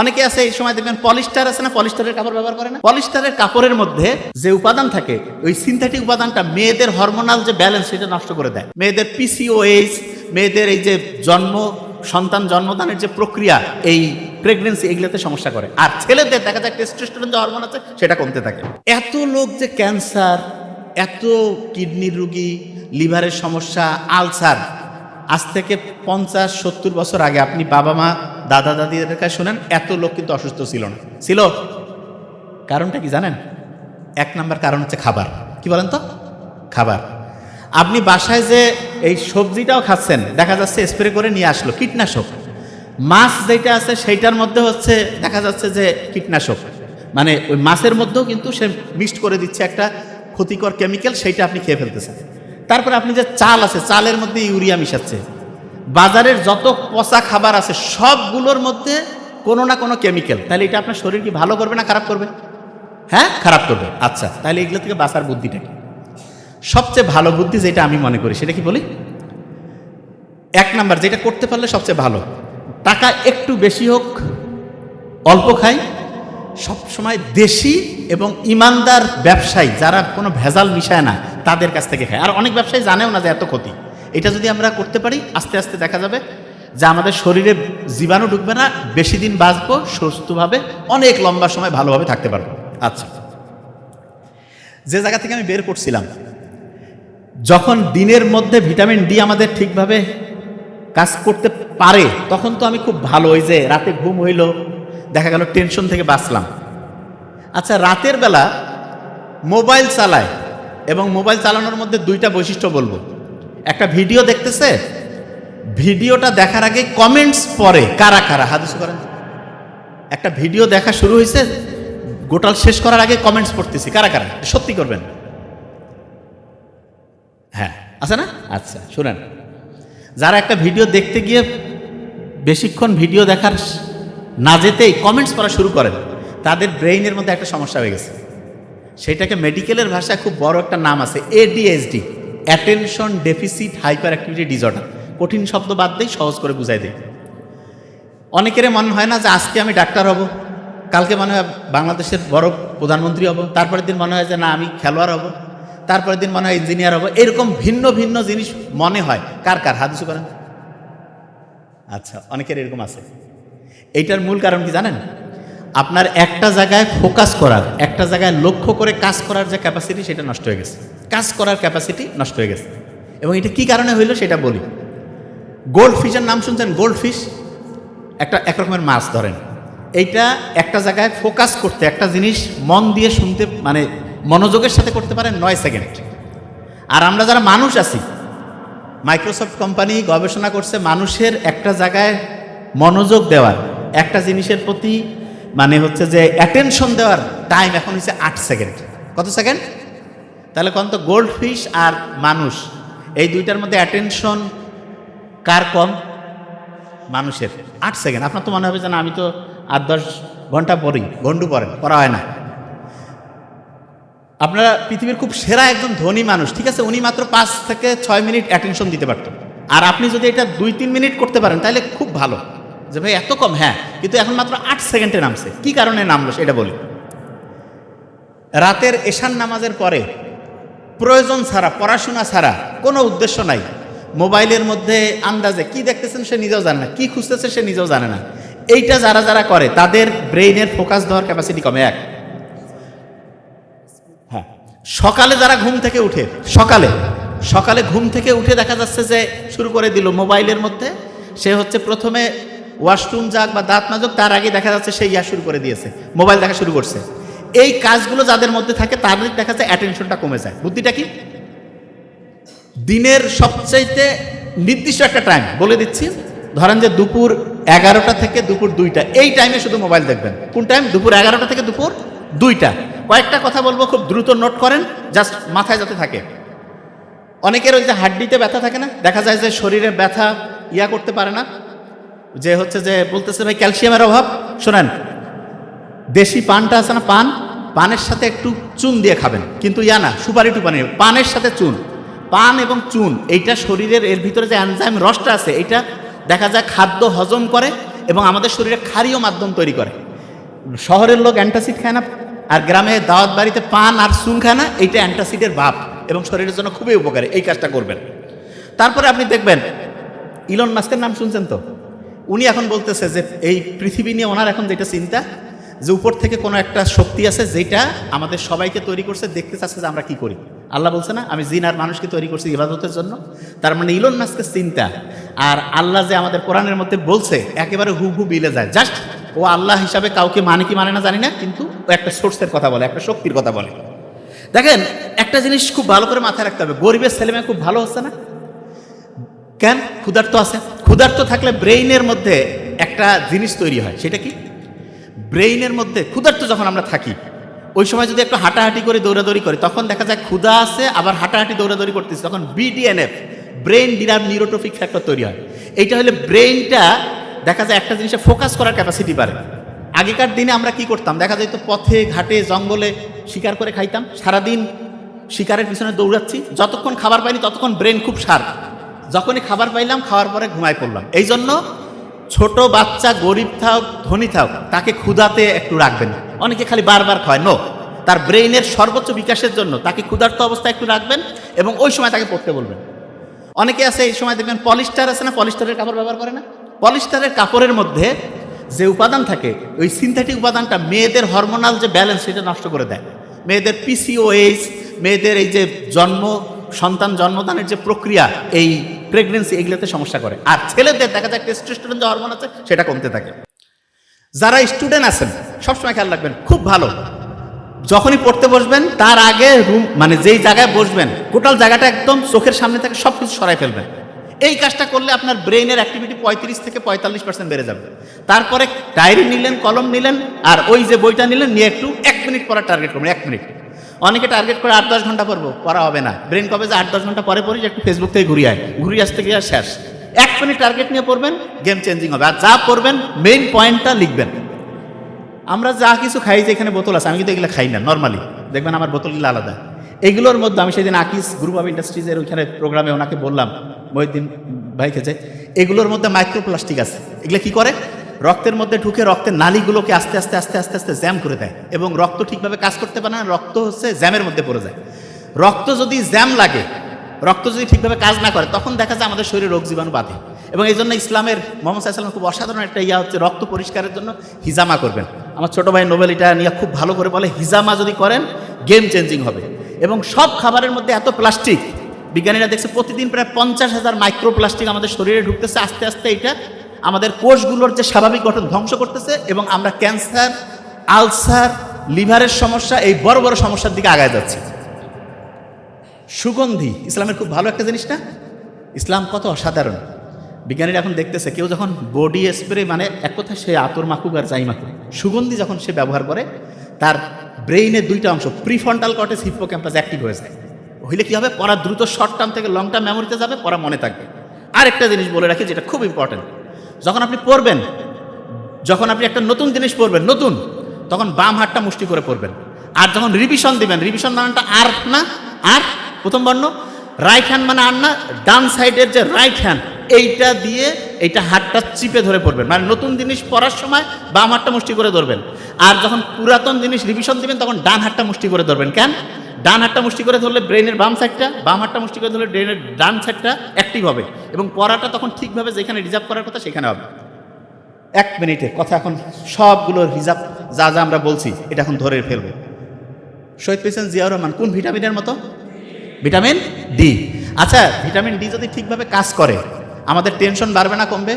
অনেকে আছে, এই সময় দেখবেন পলিস্টার আছে না, পলিস্টারের কাপড় ব্যবহার করে না? পলিস্টারের কাপড়ের মধ্যে যে উপাদান থাকে, ওই সিনথেটিক উপাদানটা মেয়েদের হরমোনাল যে ব্যালেন্স সেটা নষ্ট করে দেয়। মেয়েদের পিসিওএইচ মেয়েদের এই যে জন্ম, সন্তান জন্মদানের যে প্রক্রিয়া, এই প্রেগনেন্সি এগুলোতে সমস্যা করে। আর ছেলেদের, দেখা যায় টেস্টোস্টেরন যে হরমোন আছে, সেটা কমতে থাকে। এত লোক যে ক্যান্সার এত কিডনির রুগী লিভারের সমস্যা আলসার আজ থেকে পঞ্চাশ সত্তর বছর আগে আপনি বাবা মা দাদা দাদিদের কাছে শোনেন, এত লোক কিন্তু অসুস্থ ছিল না। ছিল। কারণটা কি জানেন? এক নাম্বার কারণ হচ্ছে খাবার। কি বলেন তো? খাবার। আপনি বাসায় যে এই সবজিটাও খাচ্ছেন, দেখা যাচ্ছে স্প্রে করে নিয়ে আসলো, কীটনাশক। মাছ যেটা আছে সেইটার মধ্যে হচ্ছে, দেখা যাচ্ছে যে কীটনাশক। মানে ওই মাছের মধ্যেও কিন্তু সে মিক্সড করে দিচ্ছে একটা ক্ষতিকর কেমিক্যাল সেইটা আপনি খেয়ে ফেলতেছেন। তারপরে আপনি যে চাল আছে, চালের মধ্যে ইউরিয়া মিশাচ্ছে। বাজারের যত পচা খাবার আছে, সবগুলোর মধ্যে কোনো না কোনো কেমিক্যাল তাহলে এটা আপনার শরীর কি ভালো করবে না খারাপ করবে? হ্যাঁ? খারাপ করবে। আচ্ছা তাহলে এগুলো থেকে বাঁচার বুদ্ধিটা কি? সবচেয়ে ভালো বুদ্ধি যেটা আমি মনে করি, সেটা কি বলি? এক নাম্বার, যেটা করতে পারলে সবচেয়ে ভালো। টাকা একটু বেশি হোক, অল্প খাই। সব সময় দেশি এবং ইমানদার ব্যবসায়ী, যারা কোনো ভেজাল মিশায় না, তাদের কাছ থেকে খায়। আর অনেক ব্যবসায়ী জানেও না যে এত ক্ষতি। এটা যদি আমরা করতে পারি, আস্তে আস্তে দেখা যাবে যে আমাদের শরীরে জীবাণু ঢুকবে না, বেশি দিন বাঁচবো, সুস্থভাবে, অনেক লম্বা সময় ভালোভাবে থাকতে পারব। আচ্ছা। যে জায়গা থেকে আমি বের করছিলাম, যখন দিনের মধ্যে ভিটামিন ডি আমাদের ঠিকভাবে কাজ করতে পারে, তখন তো আমি খুব ভালো, ওই যে রাতে ঘুম হইল, দেখা গেল টেনশন থেকে বাঁচলাম। আচ্ছা রাতের বেলা মোবাইল চালায় এবং মোবাইল চালানোর মধ্যে দুইটা বৈশিষ্ট্য বলব। একটা ভিডিও দেখতেছে? ভিডিওটা দেখার আগে কমেন্টস পরে কারা কারা? হাদিস করেন। একটা ভিডিও দেখা শুরু হয়েছে গোটাল শেষ করার আগে কমেন্টস পড়তেছি, কারা কারা? সত্যি করবেন? হ্যাঁ আছে না? আচ্ছা শুনেন। যারা একটা ভিডিও দেখতে গিয়ে বেশিক্ষণ ভিডিও দেখার না যেতেই কমেন্টস পড়া শুরু করেন, তাদের ব্রেইনের মধ্যে একটা সমস্যা হয়ে গেছে। সেটাকে মেডিকেলের ভাষায় খুব বড় একটা নাম আছে ADSD attention deficit hyperactivity disorder কঠিন শব্দ বাদ দেই, সহজ করে বুঝাই দেই। অনেকের মনে হয় না যে আজকে আমি ডাক্তার হব, কালকে মনে হয় বাংলাদেশের বড় প্রধানমন্ত্রী হব, তারপরের দিন মনে হয় যে না, আমি খেলোয়াড় হব, তারপরের দিন মনে হয় ইঞ্জিনিয়ার হব। এরকম ভিন্ন ভিন্ন জিনিস মনে হয়। কার কার? হাদিস করেন। আচ্ছা অনেকের এরকম আছে। এইটার মূল কারণ কি জানেন? আপনার একটা জায়গায় ফোকাস করার, একটা জায়গায় লক্ষ্য করে কাজ করার যে ক্যাপাসিটি সেটা নষ্ট হয়ে গেছে। কাজ করার ক্যাপাসিটি নষ্ট হয়ে গেছে। এবং এটা কি কারণে হইল সেটা বলি। গোল্ড ফিশের নাম শুনছেন? গোল্ড ফিশ একটা এক রকমের মাছ ধরেন। এইটা একটা জায়গায় ফোকাস করতে, একটা জিনিস মন দিয়ে শুনতে মানে মনোযোগের সাথে করতে পারেন নয় সেকেন্ড। আর আমরা যারা মানুষ আছি মাইক্রোসফট কোম্পানি গবেষণা করছে মানুষের একটা জায়গায় মনোযোগ দেওয়ার, একটা জিনিসের প্রতি মানে হচ্ছে যে অ্যাটেনশন দেওয়ার টাইম এখন হচ্ছে আট সেকেন্ড কত সেকেন্ড তাহলে কোন তো গোল্ড ফিশ আর মানুষ, এই দুইটার মধ্যে অ্যাটেনশন কার কম? মানুষের। আট সেকেন্ড আপনার তো মনে হবে যে না, আমি তো আট দশ ঘণ্টা পড়ি ঘন্টু পড়েন, পড়া হয় না। আপনারা পৃথিবীর খুব সেরা একজন ধনী মানুষ, ঠিক আছে? উনি মাত্র পাঁচ থেকে ছয় মিনিট অ্যাটেনশন দিতে পারতেন। আর আপনি যদি এটা দুই, তিন মিনিট করতে পারেন, তাহলে খুব ভালো। যে ভাই, এত কম? হ্যাঁ। কিন্তু এখন মাত্র আট সেকেন্ডে নামছে। কি কারণে নামলো সেটা বলি। রাতের এশান নামাজের পরে প্রয়োজন ছাড়া, পড়াশোনা ছাড়া কোনো উদ্দেশ্য নাই। মোবাইলের মধ্যে আন্দাজে কি দেখতেছেন সে নিজেও জানে না, কি খুঁজতেছে সে নিজেও জানে না। এইটা যারা যারা করে, তাদের ব্রেইনের ফোকাস দেওয়ার ক্যাপাসিটি কমে এক। হ্যাঁ। সকালে যারা ঘুম থেকে উঠে, সকালে সকালে ঘুম থেকে উঠে দেখা যাচ্ছে যে শুরু করে দিল মোবাইলের মধ্যে। সে হচ্ছে প্রথমে ওয়াশরুম যাক বা দাঁত মাজক, তার আগে দেখা যাচ্ছে সে ইয়া শুরু করে দিয়েছে, মোবাইল দেখা শুরু করছে। এই কাজগুলো যাদের মধ্যে থাকে, তাদের দেখা যাচ্ছে অ্যাটেনশনটা কমে যায়। বুদ্ধিটা কি? দিনের সবচাইতে নির্দিষ্ট একটা টাইম বলে দিচ্ছি। ধরেন যে দুপুর এগারোটা থেকে দুপুর দুইটা, এই টাইমে শুধু মোবাইল দেখবেন। কোন টাইম দুপুর এগারোটা থেকে দুপুর দুইটা। কয়েকটা কথা বলব, খুব দ্রুত নোট করেন জাস্ট মাথায় যাতে থাকে। অনেকের ওই যে হাড্ডিতে ব্যথা থাকে না? দেখা যায় যে শরীরে ব্যথা ইয়া করতে পারে না। যে হচ্ছে যে বলতেছে, ভাই, ক্যালসিয়ামের অভাব, শোনেন, দেশি পানটা আছে না, পান? পানের সাথে একটু চুন দিয়ে খাবেন। কিন্তু ইয়া না, সুপারি টুপানি, পানের সাথে চুন। পান এবং চুন, এইটা শরীরের, এর ভিতরে যে অ্যানজাইম রসটা আছে, এইটা দেখা যায় খাদ্য হজম করে এবং আমাদের শরীরে ক্ষারীয় মাধ্যম তৈরি করে। শহরের লোক অ্যান্টাসিড খায় না আর গ্রামে দাওয়াত বাড়িতে পান আর চুন খায় না, এইটা অ্যান্টাসিডের ভাব এবং শরীরের জন্য খুবই উপকারী। এই কাজটা করবেন। তারপরে আপনি দেখবেন, ইলন মাস্কের নাম শুনছেন তো? উনি এখন বলতেছে যে এই পৃথিবী নিয়ে ওনার এখন যেটা চিন্তা, যে উপর থেকে কোনো একটা শক্তি আছে যেটা আমাদের সবাইকে তৈরি করছে, দেখতে চাচ্ছে যে আমরা কি করি। আল্লাহ বলছে না, আমি জিন আর মানুষকে তৈরি করছি ইবাদতের জন্য। তার মানে ইলন মাস্কের চিন্তা। আর আল্লাহ যে আমাদের কোরআনের মধ্যে বলছে, একেবারে হু হু বিলে যায়। জাস্ট ও আল্লাহ হিসাবে কাউকে মানে কি মানে না জানি না, কিন্তু ও একটা সোর্সের কথা বলে, একটা শক্তির কথা বলে। দেখেন, একটা জিনিস খুব ভালো করে মাথায় রাখতে হবে। গরিবের ছেলেমেয়ে খুব ভালো হচ্ছে না? কেন? ক্ষুধার্ত আছে? ক্ষুধার্ত থাকলে ব্রেইনের মধ্যে একটা জিনিস তৈরি হয়, সেটা কি? ব্রেইনের মধ্যে ক্ষুধার্ত যখন আমরা থাকি, ওই সময় যদি একটু হাঁটাহাঁটি করে দৌড়াদৌড়ি করি, তখন দেখা যায় ক্ষুধা আছে, আবার হাঁটাহাঁটি দৌড়াদৌড়ি করতেছি, তখন বিডিএনএফ ব্রেইন ডিনার নিউরোট্রফিক ফ্যাক্টর তৈরি হয়। এইটা হলে ব্রেইনটা দেখা যায় একটা জিনিসে ফোকাস করার ক্যাপাসিটি বাড়ে। আগেকার দিনে আমরা কি করতাম? দেখা যায় তো পথে, ঘাটে, জঙ্গলে শিকার করে খাইতাম। সারাদিন শিকারের পিছনে দৌড়াচ্ছি, যতক্ষণ খাবার পাইনি ততক্ষণ ব্রেন খুব শার্প। যখনই খাবার পাইলাম, খাওয়ার পরে ঘুমায় পড়লাম। এই জন্য ছোট বাচ্চা গরিব থাক, ধনী থাক, তাকে ক্ষুধাতে একটু রাখবেন অনেকে খালি বারবার খায় নো তার ব্রেইনের সর্বোচ্চ বিকাশের জন্য তাকে ক্ষুধার্ত অবস্থায় একটু রাখবেন এবং ওই সময় তাকে পড়তে বলবেন। অনেকে আছে এই সময় দেখবেন পলিস্টার আছে না, পলিস্টারের কাপড় ব্যবহার করে না? পলিস্টারের কাপড়ের মধ্যে যে উপাদান থাকে, ওই সিনথেটিক উপাদানটা মেয়েদের হরমোনাল যে ব্যালেন্স সেটা নষ্ট করে দেয়। মেয়েদের পিসিওএইচ মেয়েদের এই যে জন্ম, সন্তান জন্মদানের যে প্রক্রিয়া, এই প্রেগনেন্সি এগুলোতে সমস্যা করে। আর ছেলেদের দেখা যায় টেস্টোস্টেরন যে হরমোন আছে, সেটা কমতে থাকে। যারা স্টুডেন্ট আছেন, সবসময় খেয়াল রাখবেন, খুব ভালো। যখনই পড়তে বসবেন, তার আগে রুম মানে যেই জায়গায় বসবেন টোটাল জায়গাটা একদম চোখের সামনে থেকে সব কিছু সরাই ফেলবেন। এই কাজটা করলে আপনার ব্রেইনের অ্যাক্টিভিটি পঁয়ত্রিশ থেকে পঁয়তাল্লিশ পার্সেন্ট বেড়ে যাবে। তারপরে ডায়েরি নিলেন, কলম নিলেন, আর ওই যে বইটা নিলেন, নিয়ে একটু এক মিনিট পরে টার্গেট করবেন, এক মিনিট অনেকে টার্গেট করে আট দশ ঘণ্টা পড়ব, পড়া হবে না। ব্রেন কবে যে আট দশ ঘণ্টা পরে পড়ি যে একটু ফেসবুক থেকে ঘুরিয়ে আয়। ঘুরিয়ে আসতে গিয়ে শেষ। এক মিনিট টার্গেট নিয়ে পড়বেন গেম চেঞ্জিং হবে। আর যা পড়বেন মেইন পয়েন্টটা লিখবেন। আমরা যা কিছু খাই যে এখানে বোতল আছে, আমি কিন্তু এগুলো খাই না নর্মালি দেখবেন আমার বোতলগুলো আলাদা। এগুলোর মধ্যে আমি সেদিন আকিস গ্রুপ অফ ইন্ডাস্ট্রিজের ওইখানে প্রোগ্রামে ওনাকে বললাম মহিদ্দিন ভাই খেছে এগুলোর মধ্যে মাইক্রোপ্লাস্টিক আছে। এগুলো কি করে? রক্তের মধ্যে ঢুকে রক্তের নালিগুলোকে আস্তে আস্তে আস্তে আস্তে আস্তে জ্যাম করে দেয় এবং রক্ত ঠিকভাবে কাজ করতে পারে না, রক্ত হচ্ছে জ্যামের মধ্যে পড়ে যায়। রক্ত যদি জ্যাম লাগে, রক্ত যদি ঠিকভাবে কাজ না করে, তখন দেখা যায় আমাদের শরীরে রোগ জীবাণু বাঁধে। এবং এই জন্য ইসলামের মোহাম্মদ সাল্লাম খুব অসাধারণ একটা ইয়া হচ্ছে রক্ত পরিষ্কারের জন্য হিজামা করবেন। আমার ছোট ভাই নোবেল এটা নিয়ে খুব ভালো করে বলে, হিজামা যদি করেন গেম চেঞ্জিং হবে। এবং সব খাবারের মধ্যে এত প্লাস্টিক, বিজ্ঞানীরা দেখছে প্রতিদিন প্রায় পঞ্চাশ হাজার মাইক্রোপ্লাস্টিক আমাদের শরীরে ঢুকতেছে, আস্তে আস্তে এটা আমাদের কোষগুলোর যে স্বাভাবিক গঠন ধ্বংস করতেছে এবং আমরা ক্যান্সার, আলসার, লিভারের সমস্যা, এই বড় বড় সমস্যার দিকে আগায় যাচ্ছি। সুগন্ধি, ইসলামের খুব ভালো একটা জিনিস না? ইসলাম কত অসাধারণ। বিজ্ঞানীরা এখন দেখতেছে, কেউ যখন বডি স্প্রে মানে এক কথা সে আতর মাকুক আর যাই মাকুক সুগন্ধি যখন সে ব্যবহার করে, তার ব্রেইনের দুইটা অংশ prefrontal cortex hippocampus active হয়ে যায়। হইলে কি হবে? পড়া দ্রুত শর্ট টার্ম থেকে লং টার্ম মেমোরিতে যাবে, পড়া মনে থাকবে। আর একটা জিনিস বলে রাখি যেটা খুব ইম্পর্টেন্ট যখন আপনি পড়বেন, যখন আপনি একটা নতুন জিনিস পড়বেন, নতুন, তখন বাম হাতটা মুষ্টি করে পড়বেন। আর যখন রিভিশন দিবেন রিভিশন মানেটা আর না, আর প্রথম বর্ণ রাইট হ্যান্ড মানে আর না, ডান সাইডের যে রাইট হ্যান্ড এইটা দিয়ে এইটা হাতটা চিপে ধরে পড়বেন। মানে নতুন জিনিস পড়ার সময় বাম হাতটা মুষ্টি করে ধরবেন। আর যখন পুরাতন জিনিস রিভিশন দিবেন, তখন ডান হাতটা মুষ্টি করে ধরবেন। কেন? ডান হাতটা মুষ্টি করে ধরলে ব্রেনের বাম সাইডটা বাম হাতটা মুষ্টি করে ধরলে ব্রেনের ডান সাইডটা অ্যাক্টিভ হবে এবং পড়াটা তখন ঠিকভাবে যেখানে রিজার্ভ করার কথা সেখানে হবে। এক মিনিটে কথা এখন সবগুলোর হিসাব যা যা আমরা বলছি, এটা এখন ধরে ফেলবে। শহীদ পেয়েছেন জিয়াউর রহমান কোন ভিটামিনের মতো? Vitamin D. আচ্ছা ভিটামিন ডি যদি ঠিকভাবে কাজ করে, আমাদের টেনশন বাড়বে না, কমবে?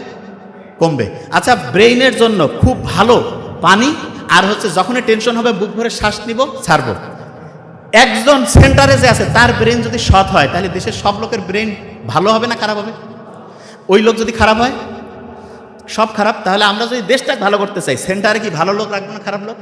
কমবে। আচ্ছা ব্রেইনের জন্য খুব ভালো পানি, আর হচ্ছে যখনই টেনশন হবে, বুক ভরে শ্বাস নিব, ছাড়বো। একজন সেন্টারে যে আছে, তার ব্রেন যদি সৎ হয়, তাহলে দেশের সব লোকের ব্রেন ভালো হবে না খারাপ হবে? ওই লোক যদি খারাপ হয়, সব খারাপ, তাহলে আমরা যদি দেশটা ভালো করতে চাই, সেন্টারে কি ভালো লোক রাখব না খারাপ লোক?